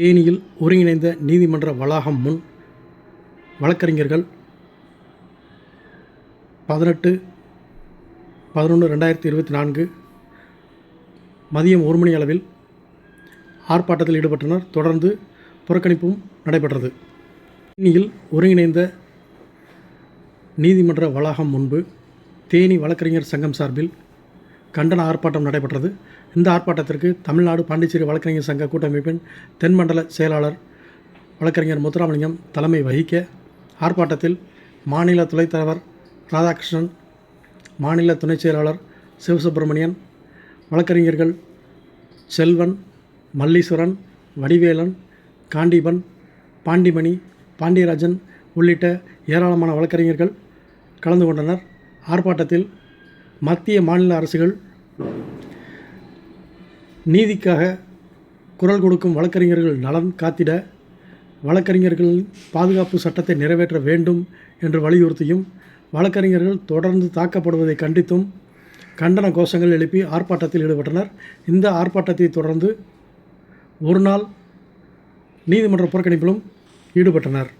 தேனியில் ஒருங்கிணைந்த நீதிமன்ற வளாகம் முன் வழக்கறிஞர்கள் பதினெட்டு பதினொன்று ரெண்டாயிரத்தி இருபத்தி நான்கு மதியம் ஒரு மணி அளவில் ஆர்ப்பாட்டத்தில் ஈடுபட்டனர். தொடர்ந்து புறக்கணிப்பும் நடைபெற்றது. தேனியில் ஒருங்கிணைந்த நீதிமன்ற வளாகம் முன்பு தேனி வழக்கறிஞர் சங்கம் சார்பில் கண்டன ஆர்ப்பாட்டம் நடைபெற்றது. இந்த ஆர்ப்பாட்டத்திற்கு தமிழ்நாடு பாண்டிச்சேரி வழக்கறிஞர் சங்க கூட்டமைப்பின் தென்மண்டல செயலாளர் வழக்கறிஞர் முத்துராமலிங்கம் தலைமை வகிக்க ஆர்ப்பாட்டத்தில் மாநில துணைத்தலைவர் ராதாகிருஷ்ணன் மாநில துணைச் செயலாளர் சிவசுப்பிரமணியன் வழக்கறிஞர்கள் செல்வன் மல்லீஸ்வரன் வடிவேலன் காண்டீபன் பாண்டிமணி பாண்டியராஜன் உள்ளிட்ட ஏராளமான வழக்கறிஞர்கள் கலந்து கொண்டனர். ஆர்ப்பாட்டத்தில் மத்திய மாநில அரசுகள் நீதிக்காக குரல் கொடுக்கும் வழக்கறிஞர்கள் நலன் காத்திட வழக்கறிஞர்கள் பாதுகாப்பு சட்டத்தை நிறைவேற்ற வேண்டும் என்று வலியுறுத்தியும் வழக்கறிஞர்கள் தொடர்ந்து தாக்கப்படுவதை கண்டித்தும் கண்டன கோஷங்கள் எழுப்பி ஆர்ப்பாட்டத்தில் ஈடுபட்டனர். இந்த ஆர்ப்பாட்டத்தை தொடர்ந்து ஒரு நாள் நீதிமன்ற புறக்கணிப்பிலும் ஈடுபட்டனர்.